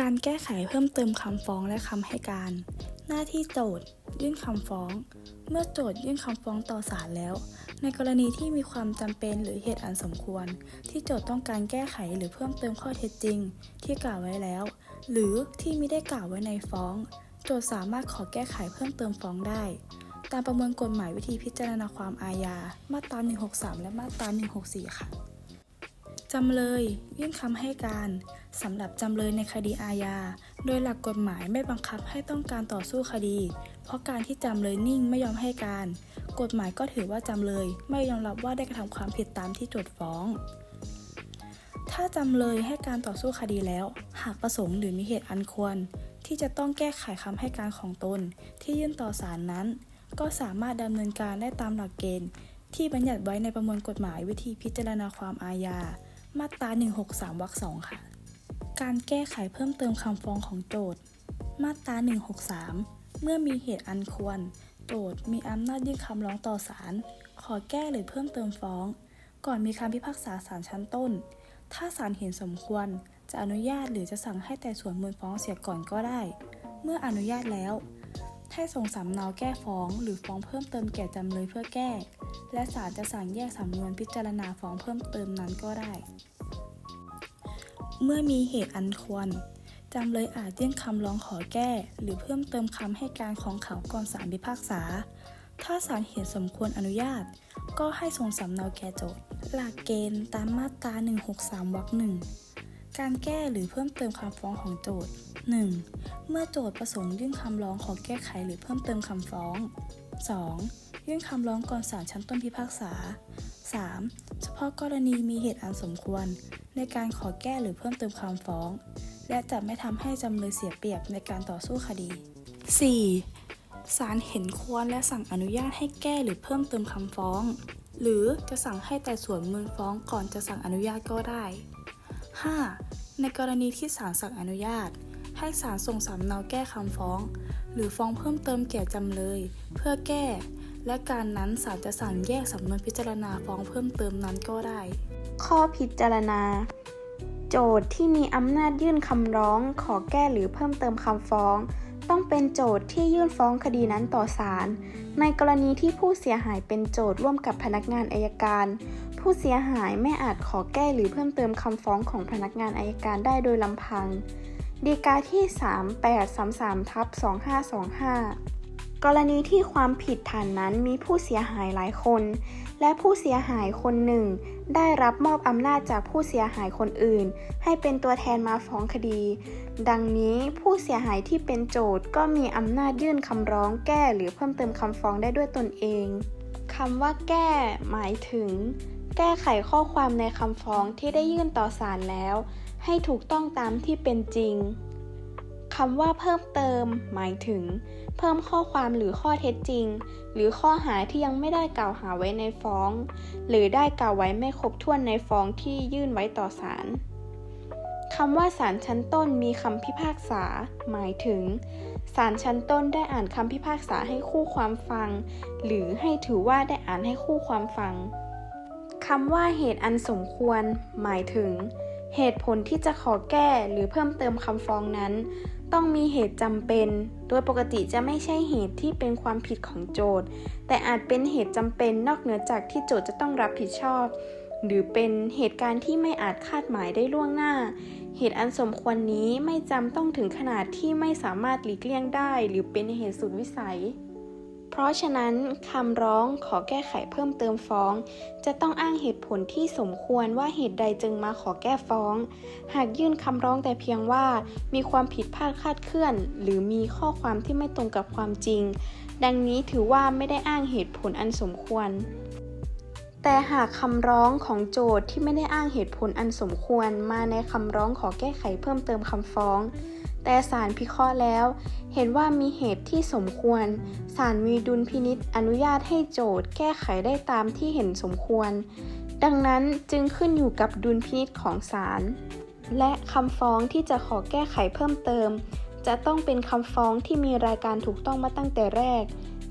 การแก้ไขเพิ่มเติมคำฟ้องและคำให้การ หน้าที่โจทยื่นคำฟ้อง เมื่อโจทยื่นคำฟ้องต่อศาลแล้ว ในกรณีที่มีความจำเป็นหรือเหตุอันสมควร ที่โจทย์ต้องการแก้ไขหรือเพิ่มเติมข้อเท็จจริง ที่กล่าวไว้แล้ว หรือที่ไม่ได้กล่าวไว้ในฟ้อง โจทย์สามารถขอแก้ไขเพิ่มเติมฟ้องได้ ตามประมวลกฎหมายวิธีพิจารณาความอาญา มาตรา 163 และมาตรา 164 ค่ะ จำเลยยื่นคำให้การสำหรับจำเลยในคดีอาญา โดยหลักกฎหมายไม่บังคับให้ต้องการต่อสู้คดี เพราะการที่จำเลยนิ่งไม่ยอมให้การ กฎหมายก็ถือว่าจำเลยไม่ยอมรับว่าได้กระทำความผิดตามที่โจทฟ้อง ถ้าจำเลยให้การต่อสู้คดีแล้ว หากประสงค์หรือมีเหตุอันควร ที่จะต้องแก้ไขคำให้การของตน ที่ยื่นต่อศาลนั้น ก็สามารถดำเนินการได้ตามหลักเกณฑ์ที่บัญญัติไว้ในประมวลกฎหมายวิธีพิจารณาความอาญา มาตรา 163 วรรคสองค่ะ การแก้ไขเพิ่มเติมคำฟ้องของโจทย์ มาตรา 163 เมื่อมีเหตุอันควร โจทย์มีอำนาจยื่นคำร้องต่อศาล ขอแก้หรือเพิ่มเติมฟ้อง ก่อนมีคำพิพากษาศาลชั้นต้น ถ้าศาลเห็นสมควร จะอนุญาตหรือจะสั่งให้แต่ส่วนมูลฟ้องเสียก่อนก็ได้ เมื่ออนุญาตแล้ว ให้ส่งสำเนาแก้ฟ้องหรือฟ้องเพิ่มเติมแก่จำเลยเพื่อแก้ และศาลจะสั่งแยกสำนวนพิจารณาฟ้องเพิ่มเติมนั้นก็ได้ เมื่อมีเหตุอันควรจำเลยอาจยื่นคำร้องขอแก้ หรือเพิ่มเติมคำให้การของเขาก่อนศาลพิพากษา ถ้าศาลเห็นสมควรอนุญาต ก็ให้ส่งสำเนาแก่โจทย์ หลักเกณฑ์ตามมาตรา 163 วรรคหนึ่ง การแก้หรือเพิ่มเติมคำฟ้องของโจทย์ 1. เมื่อโจทย์ประสงค์ยื่นคำร้องขอแก้ไขหรือเพิ่มเติมคำฟ้อง 2. ยื่นคำร้องก่อนศาลชั้นต้นพิพากษา 3. เฉพาะกรณีมีเหตุอันสมควร ในการขอแก้หรือเพิ่มเติมคำฟ้อง และจะไม่ทำให้จำเลยเสียเปรียบในการต่อสู้คดี 4. ศาลเห็นควรและสั่งอนุญาตให้แก้หรือเพิ่มเติมคำฟ้อง หรือจะสั่งให้แต่ส่วนมูลฟ้องก่อนจะสั่งอนุญาตก็ได้ 5. ในกรณีที่ศาลสั่งอนุญาต ให้ศาลส่งสำเนาแก้คำฟ้อง หรือฟ้องเพิ่มเติมแก่จำเลย เพื่อแก้ และการนั้นศาลจะสั่งแยกสำนวนพิจารณาฟ้องเพิ่มเติมนั้นก็ได้ ข้อพิจารณา โจทย์ที่มีอำนาจยื่นคำร้อง ขอแก้หรือเพิ่มเติมคำฟ้อง ต้องเป็นโจทย์ที่ยื่นฟ้องคดีนั้นต่อศาลในกรณีที่ผู้เสียหายเป็นโจทย์ร่วมกับพนักงานอายการ ผู้เสียหายไม่อาจขอแก้หรือเพิ่มเติมคำฟ้องของพนักงานอายการได้โดยลำพังดีกาที่ 3833ทับ2525 กรณีที่ความผิดฐานนั้นมีผู้เสียหายหลายคน และผู้เสียหายคนหนึ่ง ได้รับมอบอำนาจจากผู้เสียหายคนอื่น ให้เป็นตัวแทนมาฟ้องคดี ดังนี้ผู้เสียหายที่เป็นโจทย์ก็มีอำนาจยื่นคำร้องแก้หรือเพิ่มเติมคำฟ้องได้ด้วยตนเองคำว่าแก้หมายถึง แก้ไขข้อความในคำฟ้องที่ได้ยื่นต่อศาลแล้ว ให้ถูกต้องตามที่เป็นจริงคำว่าเพิ่มเติม หมายถึง เพิ่มข้อความหรือข้อเท็จจริง หรือข้อหาที่ยังไม่ได้กล่าวหาไว้ในฟ้อง หรือได้กล่าวไว้ไม่ครบถ้วนในฟ้องที่ยื่นไว้ต่อศาลคำว่าศาลชั้นต้นมีคำพิพากษา หมายถึงศาลชั้นต้นได้อ่านคำพิพากษาให้คู่ความฟัง หรือให้ถือว่าได้อ่านให้คู่ความฟัง คำว่าเหตุอันสมควร หมายถึง เหตุผลที่จะขอแก้หรือเพิ่มเติมคำฟ้องนั้น ต้องมีเหตุจำเป็น โดยปกติจะไม่ใช่เหตุที่เป็นความผิดของโจทย์ แต่อาจเป็นเหตุจำเป็นนอกเหนือจากที่โจทย์จะต้องรับผิดชอบ หรือเป็นเหตุการณ์ที่ไม่อาจคาดหมายได้ล่วงหน้า เหตุอันสมควรนี้ไม่จำต้องถึงขนาดที่ไม่สามารถหลีกเลี่ยงได้ หรือเป็นเหตุสุดวิสัย เพราะฉะนั้นคำร้องขอแก้ไขเพิ่มเติมฟ้อง จะต้องอ้างเหตุผลที่สมควรว่าเหตุใดจึงมาขอแก้ฟ้อง หากยื่นคำร้องแต่เพียงว่ามีความผิดพลาดคาดเคลื่อน หรือมีข้อความที่ไม่ตรงกับความจริง ดังนี้ถือว่าไม่ได้อ้างเหตุผลอันสมควรแต่หากคำร้องของโจทย์ที่ไม่ได้อ้างเหตุผลอันสมควรมาในคำร้องขอแก้ไขเพิ่มเติมคำฟ้อง แต่ศาลพิเคราะห์แล้ว เห็นว่ามีเหตุที่สมควร ศาลมีดุลพินิษอนุญาตให้โจทย์แก้ไขได้ตามที่เห็นสมควร ดังนั้นจึงขึ้นอยู่กับดุลพินิษของศาล และคำฟ้องที่จะขอแก้ไขเพิ่มเติม จะต้องเป็นคำฟ้องที่มีรายการถูกต้องมาตั้งแต่แรก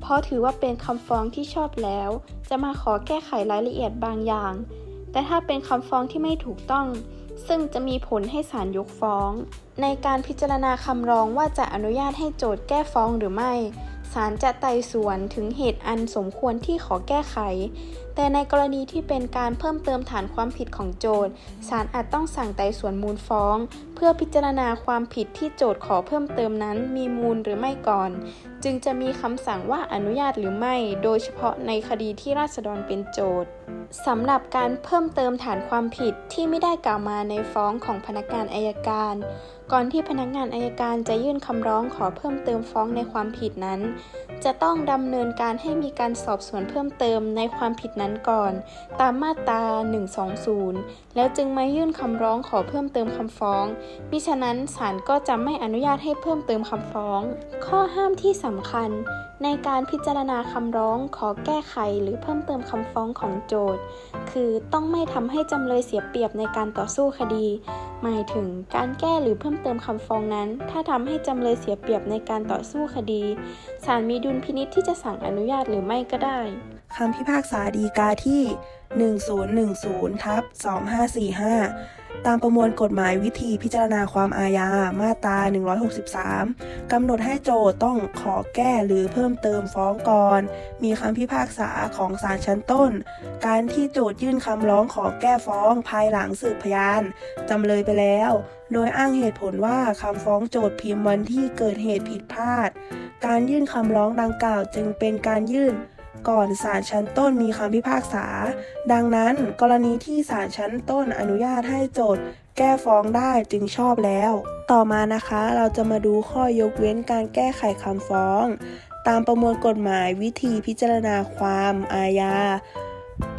เพราะถือว่าเป็นคำฟ้องที่ชอบแล้ว จะมาขอแก้ไขรายละเอียดบางอย่าง แต่ถ้าเป็นคำฟ้องที่ไม่ถูกต้อง ซึ่งจะมีผลให้ศาลยกฟ้อง ในการพิจารณาคำร้องว่าจะอนุญาตให้โจทย์แก้ฟ้องหรือไม่ศาลจะไต่สวนถึงเหตุอันสมควรที่ขอแก้ไข แต่ในกรณีที่เป็นการเพิ่มเติมฐานความผิดของโจทก์ศาลอาจต้องสั่งไต่สวนมูลฟ้อง เพื่อพิจารณาความผิดที่โจทก์ขอเพิ่มเติมนั้นมีมูลหรือไม่ก่อน จึงจะมีคำสั่งว่าอนุญาตหรือไม่ โดยเฉพาะในคดีที่ราษฎรเป็นโจทก์สำหรับการเพิ่มเติมฐานความผิดที่ไม่ได้กล่าวมาในฟ้องของพนักงานอายการ ก่อนที่พนักงานอายการจะยื่นคำร้องขอเพิ่มเติมฟ้องในความผิดนั้น จะต้องดำเนินการให้มีการสอบสวนเพิ่มเติมในความผิดนั้นก่อน ตามมาตรา 120 แล้วจึงมายื่นคำร้องขอเพิ่มเติมคำฟ้อง มิฉะนั้นศาลก็จะไม่อนุญาตให้เพิ่มเติมคำฟ้อง ข้อห้ามที่สำคัญ ในการพิจารณาคำร้องขอแก้ไขหรือเพิ่มเติมคำฟ้องของโจทก์คือต้องไม่ทำให้จำเลยเสียเปรียบในการต่อสู้คดี หมายถึงการแก้หรือเพิ่มเติมคำฟ้องนั้น ถ้าทำให้จำเลยเสียเปรียบในการต่อสู้คดีศาลมีดุลพินิษที่จะสั่งอนุญาตหรือไม่ก็ได้ คำพิพากษาฎีกาที่ 1010ทับ2545 ตามประมวลกฎหมายวิธีพิจารณาความอาญา มาตรา 163 กำหนดให้โจทต้องขอแก้หรือเพิ่มเติมฟ้องก่อน มีคำพิพากษาของศาลชั้นต้น การที่โจทยื่นคำร้องขอแก้ฟ้องภายหลังสืบพยานจำเลยไปแล้ว โดยอ้างเหตุผลว่าคำฟ้องโจทพิมพ์วันที่เกิดเหตุผิดพลาด การยื่นคำร้องดังกล่าวจึงเป็นการยื่น ก่อนศาลชั้นต้นมีคำพิพากษา ดังนั้นกรณีที่ศาลชั้นต้นอนุญาตให้โจทย์แก้ฟ้องได้จึงชอบแล้ว ต่อมานะคะเราจะมาดูข้อยกเว้นการแก้ไขคำฟ้อง ตามประมวลกฎหมายวิธีพิจารณาความอาญา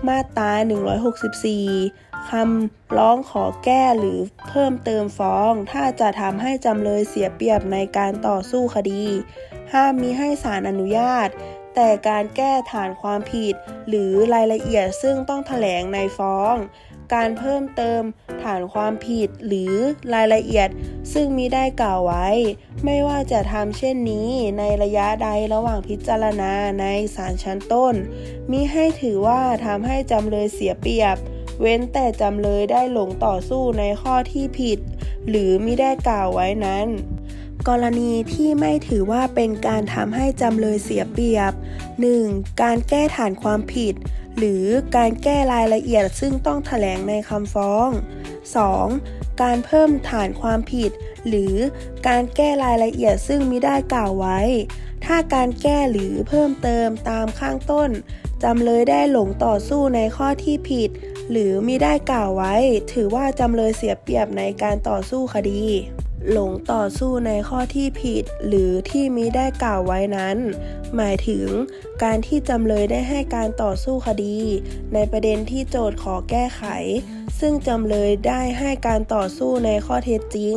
มาตรา 164 คำร้องขอแก้หรือเพิ่มเติมฟ้อง ถ้าจะทำให้จำเลยเสียเปรียบในการต่อสู้คดี ห้ามมีให้ศาลอนุญาต แต่การแก้ฐานความผิด หรือรายละเอียดซึ่งต้องแถลงในฟ้อง การเพิ่มเติมฐานความผิดหรือรายละเอียดซึ่งมิได้กล่าวไว้ ไม่ว่าจะทำเช่นนี้ในระยะใดระหว่างพิจารณาในศาลชั้นต้น มิให้ถือว่าทำให้จำเลยเสียเปรียบ เว้นแต่จำเลยได้หลงต่อสู้ในข้อที่ผิด หรือมิได้กล่าวไว้นั้น กรณีที่ไม่ถือว่าเป็นการทำให้จำเลยเสียเปรียบ 1. การแก้ฐานความผิด หรือการแก้รายละเอียดซึ่งต้องแถลงในคำฟ้อง 2. การเพิ่มฐานความผิด หรือการแก้รายละเอียดซึ่งมิได้กล่าวไว้ ถ้าการแก้หรือเพิ่มเติมตามข้างต้นจำเลยได้หลงต่อสู้ในข้อที่ผิด หรือมิได้กล่าวไว้ ถือว่าจำเลยเสียเปรียบในการต่อสู้คดี หลงต่อสู้ในข้อที่ผิดหรือที่มิได้กล่าวไว้นั้น หมายถึงการที่จำเลยได้ให้การต่อสู้คดี ในประเด็นที่โจทย์ขอแก้ไข ซึ่งจำเลยได้ให้การต่อสู้ในข้อเท็จจริง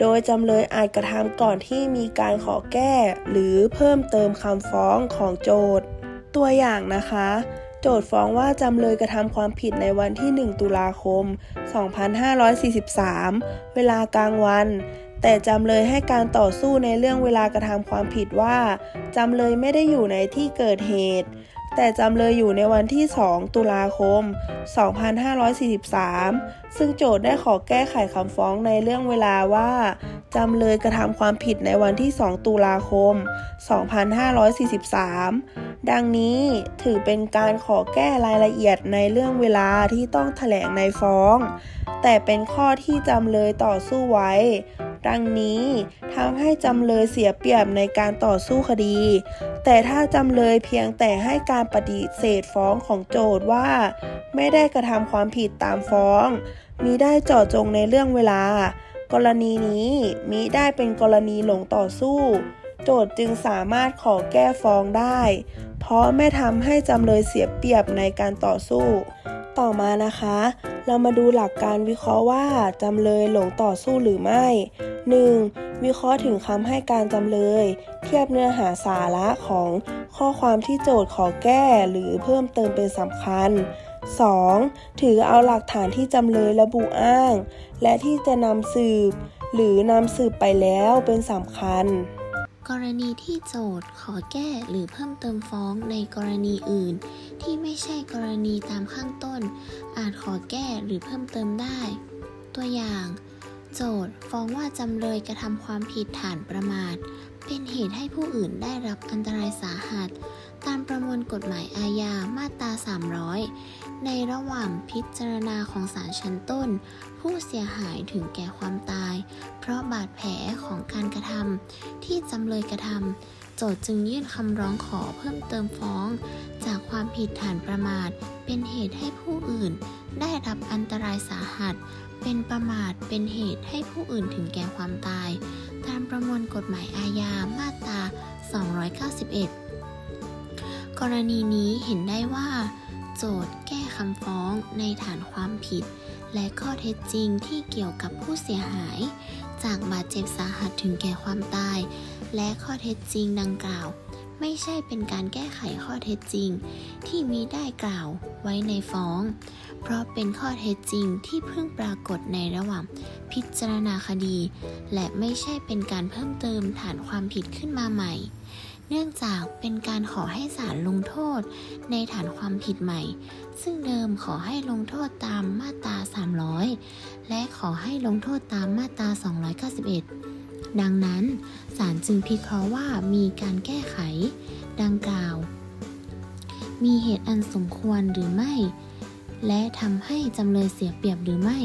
โดยจำเลยอาจกระทำก่อนที่มีการขอแก้ หรือเพิ่มเติมคำฟ้องของโจทย์ ตัวอย่างนะคะ จทย์ฟ้องว่าจำเลยกระทำความผิดในวันที่ 1 ตุลาคม 2543 เวลากลางวัน แต่จำเลยให้การต่อสู้ในเรื่องเวลากระทำความผิดว่าจำเลยไม่ได้อยู่ในที่เกิดเหตุ แต่จำเลยอยู่ในวันที่ 2 ตุลาคม 2543 ซึ่งโจทย์ได้ขอแก้ไขคำฟ้องในเรื่องเวลาว่าจำเลยกระทำความผิดในวันที่ 2 ตุลาคม 2543 ดังนี้ถือเป็นการขอแก้รายละเอียดในเรื่องเวลาที่ต้องแถลงในฟ้อง แต่เป็นข้อที่จำเลยต่อสู้ไว้ ดังนี้ทำให้จำเลยเสียเปรียบในการต่อสู้คดี แต่ถ้าจำเลยเพียงแต่ให้การปฏิเสธฟ้องของโจทว่า ไม่ได้กระทำความผิดตามฟ้อง มีได้เจาะจงในเรื่องเวลา กรณีนี้มิได้เป็นกรณีหลงต่อสู้ โจทย์จึงสามารถขอแก้ฟ้องได้ เพราะไม่ทำให้จำเลยเสียเปรียบในการต่อสู้ ต่อมานะคะ เรามาดูหลักการวิเคราะห์ว่าจำเลยหลงต่อสู้หรือไม่ 1. วิเคราะห์ถึงคำให้การจำเลย เทียบเนื้อหาสาระของข้อความที่โจทย์ขอแก้หรือเพิ่มเติมเป็นสำคัญ 2. ถือเอาหลักฐานที่จำเลยระบุอ้าง และที่จะนำสืบ หรือนำสืบไปแล้วเป็นสำคัญ กรณีที่โจทย์ขอแก้หรือเพิ่มเติมฟ้องในกรณีอื่น ที่ไม่ใช่กรณีตามข้างต้น อาจขอแก้หรือเพิ่มเติมได้ ตัวอย่าง โจทย์ฟ้องว่าจำเลยกระทำความผิดฐานประมาท เป็นเหตุให้ผู้อื่นได้รับอันตรายสาหัส ตามประมวลกฎหมายอาญามาตรา 300 ในระหว่างพิจารณาของศาลชั้นต้น ผู้เสียหายถึงแก่ความตาย เพราะบาดแผลของการกระทำที่จำเลยกระทำโจทจึงยื่นคำร้องขอเพิ่มเติมฟ้อง จากความผิดฐานประมาท เป็นเหตุให้ผู้อื่น ได้รับอันตรายสาหัส เป็นประมาทเป็นเหตุให้ผู้อื่นถึงแก่ความตาย ตามประมวลกฎหมายอาญามาตรา 291 กรณีนี้เห็นได้ว่า โจทย์แก้คำฟ้องในฐานความผิด และข้อเท็จจริงที่เกี่ยวกับผู้เสียหาย จากบาดเจ็บสาหัสถึงแก่ความตาย และข้อเท็จจริงดังกล่าว ไม่ใช่เป็นการแก้ไขข้อเท็จจริง ที่มีได้กล่าวไว้ในฟ้อง เพราะเป็นข้อเท็จจริงที่เพิ่งปรากฏในระหว่างพิจารณาคดี และไม่ใช่เป็นการเพิ่มเติมฐานความผิดขึ้นมาใหม่ เนื่องจากเป็นการขอให้ศาลลงโทษในฐานความผิดใหม่ ซึ่งเดิมขอให้ลงโทษตามมาตรา 300 และขอให้ลงโทษตามมาตรา 291 ดังนั้นศาลจึงพิเคราะห์ว่ามีการแก้ไข ดังกล่าว มีเหตุอันสมควรหรือไม่ และทำให้จำเลยเสียเปรียบหรือไม่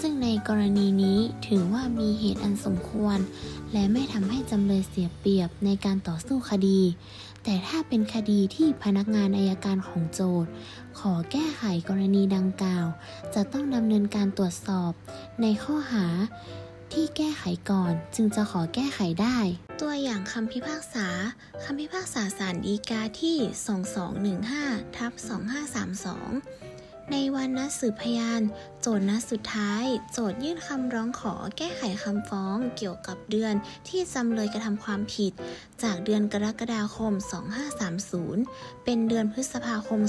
ซึ่งในกรณีนี้ถือว่ามีเหตุอันสมควร และไม่ทำให้จำเลยเสียเปรียบในการต่อสู้คดี แต่ถ้าเป็นคดีที่พนักงานอายการของโจทย์ขอแก้ไขกรณีดังกล่าว จะต้องดำเนินการตรวจสอบในข้อหาที่แก้ไขก่อนจึงจะขอแก้ไขได้ ตัวอย่างคำพิพากษา คำพิพากษาศาลฎีกาที่ 2215ทับ2532 ในวันนัดสืบพยานโจทย์นัดสุดท้าย โจทย์ยื่นคำร้องขอแก้ไขคำฟ้องเกี่ยวกับเดือนที่จำเลยกระทำความผิด จากเดือนกรกฎาคม 2530 เป็นเดือนพฤษภาคม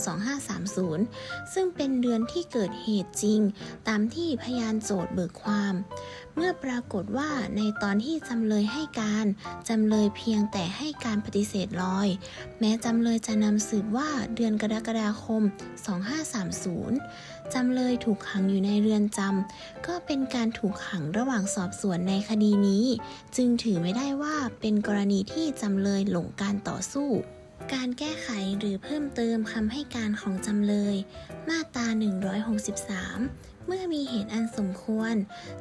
2530 ซึ่งเป็นเดือนที่เกิดเหตุจริง ตามที่พยานโจทย์เบิกความ เมื่อปรากฏว่าในตอนที่จำเลยให้การจำเลยเพียงแต่ให้การปฏิเสธลอย แม้จำเลยจะนำสืบว่าเดือนกรกฎาคม 2530จำเลยถูกขังอยู่ในเรือนจำก็เป็นการถูกขังระหว่างสอบสวนในคดีนี้ จึงถือไม่ได้ว่าเป็นกรณีที่จำเลยหลงการต่อสู้ การแก้ไขหรือเพิ่มเติมคำให้การของจำเลย มาตรา 163 เมื่อมีเหตุอันสมควร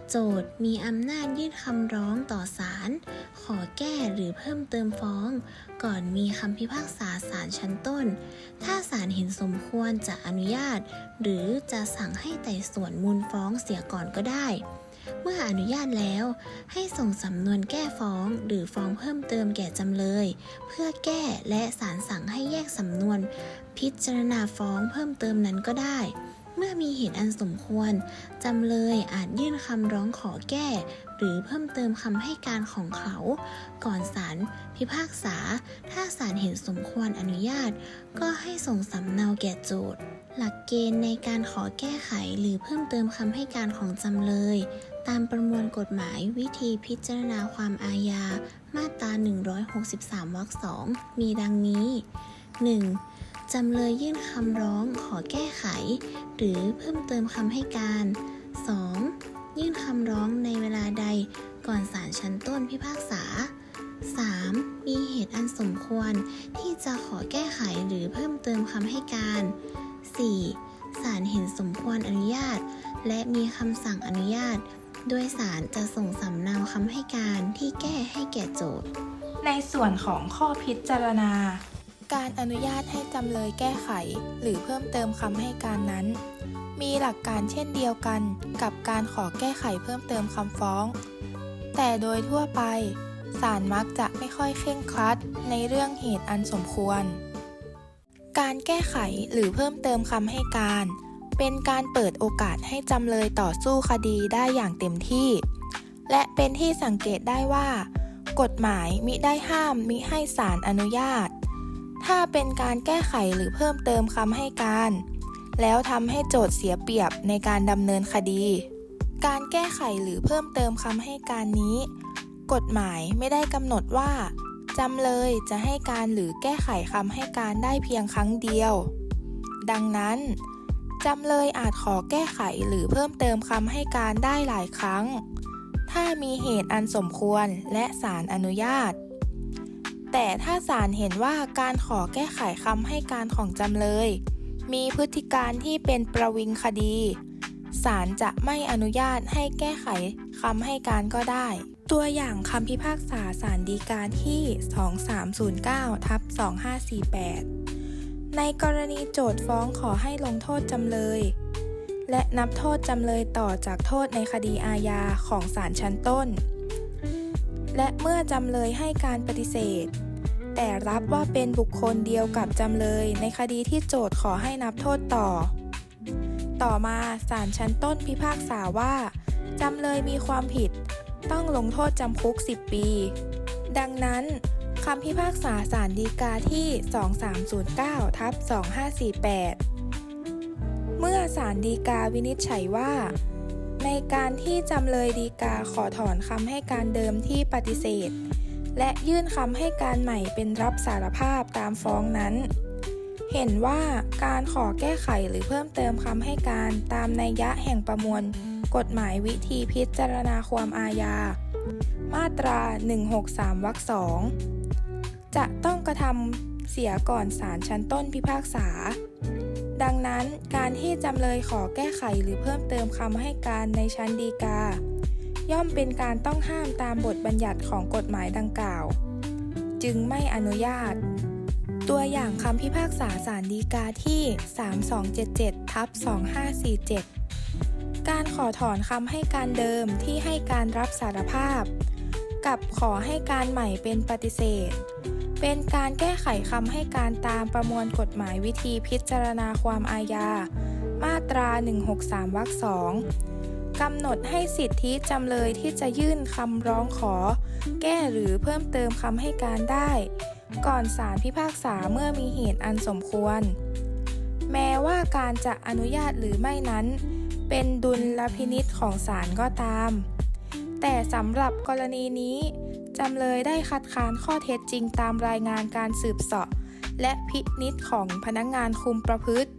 โจทย์มีอำนาจยื่นคำร้องต่อศาล ขอแก้หรือเพิ่มเติมฟ้อง ก่อนมีคำพิพากษาศาลชั้นต้น ถ้าศาลเห็นสมควรจะอนุญาต หรือจะสั่งให้ไต่สวนมูลฟ้องเสียก่อนก็ได้ เมื่ออนุญาตแล้ว ให้ส่งสำนวนแก้ฟ้องหรือฟ้องเพิ่มเติมแก่จำเลย เพื่อแก้และศาลสั่งให้แยกสำนวน พิจารณาฟ้องเพิ่มเติมนั้นก็ได้ เมื่อมีเหตุอันสมควร จำเลยอาจยื่นคำร้องขอแก้ หรือเพิ่มเติมคำให้การของเขา ก่อนศาลพิพากษา ถ้าศาลเห็นสมควรอนุญาต ก็ให้ส่งสำเนาแก่โจทย์หลักเกณฑ์ในการขอแก้ไขหรือเพิ่มเติมคำให้การของจำเลย ตามประมวลกฎหมายวิธีพิจารณาความอาญา มาตรา 163 วรรคสองมีดังนี้ 1. จำเลยยื่นคำร้องขอแก้ไข หรือเพิ่มเติมคำให้การ 2. ยื่นคำร้องในเวลาใดก่อนศาลชั้นต้นพิพากษา 3. มีเหตุอันสมควรที่จะขอแก้ไขหรือเพิ่มเติมคำให้การ 4. ศาลเห็นสมควรอนุญาต และมีคำสั่งอนุญาต โดยศาลจะส่งสำเนาคำให้การที่แก้ให้แก่โจทย์ ในส่วนของข้อพิจารณา การอนุญาตให้จำเลยแก้ไข หรือเพิ่มเติมคำให้การนั้น มีหลักการเช่นเดียวกันกับการขอแก้ไขเพิ่มเติมคำฟ้อง แต่โดยทั่วไปศาลมักจะไม่ค่อยเคร่งครัดในเรื่องเหตุอันสมควร การแก้ไขหรือเพิ่มเติมคำให้การ เป็นการเปิดโอกาสให้จำเลยต่อสู้คดีได้อย่างเต็มที่ และเป็นที่สังเกตได้ว่า กฎหมายมิได้ห้ามมิให้ศาลอนุญาต ถ้าเป็นการแก้ไขหรือเพิ่มเติมคำให้การ แล้วทำให้โจทย์เสียเปรียบในการดำเนินคดี การแก้ไขหรือเพิ่มเติมคำให้การนี้ กฎหมายไม่ได้กำหนดว่าจำเลยจะให้การหรือแก้ไขคำให้การได้เพียงครั้งเดียว ดังนั้น จำเลยอาจขอแก้ไขหรือเพิ่มเติมคำให้การได้หลายครั้ง ถ้ามีเหตุอันสมควรและศาลอนุญาต แต่ถ้าศาลเห็นว่าการขอแก้ไขคำให้การของจำเลย มีพฤติการที่เป็นประวิงคดีศาลจะไม่อนุญาตให้แก้ไขคำให้การก็ได้ ตัวอย่างคำพิพากษาศาลฎีกาที่ 2309ทับ2548 ในกรณีโจทฟ้องขอให้ลงโทษจำเลย และนับโทษจำเลยต่อจากโทษในคดีอาญาของศาลชั้นต้น และเมื่อจำเลยให้การปฏิเสธ แต่รับว่าเป็นบุคคลเดียวกับจำเลย ในคดีที่โจทขอให้นับโทษต่อ ต่อมาศาลชั้นต้นพิพากษาว่าจำเลยมีความผิด ต้องลงโทษจำคุก 10 ปี ดังนั้น คำพิพากษาศาลฎีกาที่ 2309ทับ2548 เมื่อศาลฎีกาวินิจฉัยว่า ในการที่จำเลยฎีกาขอถอนคำให้การเดิมที่ปฏิเสธ และยื่นคำให้การใหม่เป็นรับสารภาพตามฟ้องนั้น เห็นว่าการขอแก้ไขหรือเพิ่มเติมคำให้การตามนัยยะแห่งประมวล กฎหมายวิธีพิจารณาความอาญา มาตรา 163 วรรคสอง จะต้องกระทำเสียก่อนศาลชั้นต้นพิพากษา ดังนั้นการที่จำเลยขอแก้ไขหรือเพิ่มเติมคำให้การในชั้นฎีกา ย่อมเป็นการต้องห้ามตามบทบัญญัติของกฎหมายดังกล่าว จึงไม่อนุญาต ตัวอย่างคำพิพากษาศาลฎีกาที่ 3277ทับ2547 การขอถอนคำให้การเดิมที่ให้การรับสารภาพ กับขอให้การใหม่เป็นปฏิเสธ เป็นการแก้ไขคำให้การตามประมวลกฎหมายวิธีพิจารณาความอาญา มาตรา 163 วรรคสองกำหนดให้สิทธิจำเลยที่จะยื่นคำร้องขอ แก้หรือเพิ่มเติมคำให้การได้ ก่อนศาลพิพากษาเมื่อมีเหตุอันสมควร แม้ว่าการจะอนุญาตหรือไม่นั้น เป็นดุลพินิษของศาลก็ตาม แต่สำหรับกรณีนี้ จำเลยได้คัดค้านข้อเท็จจริงตามรายงานการสืบเสาะและพินิษของพนักงานคุมประพฤติ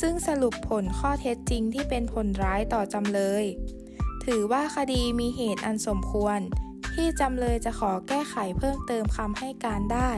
ซึ่งสรุปผลข้อเท็จจริงที่เป็นผลร้ายต่อจำเลย ถือว่าคดีมีเหตุอันสมควร ที่จำเลยจะขอแก้ไขเพิ่มเติมคำให้การได้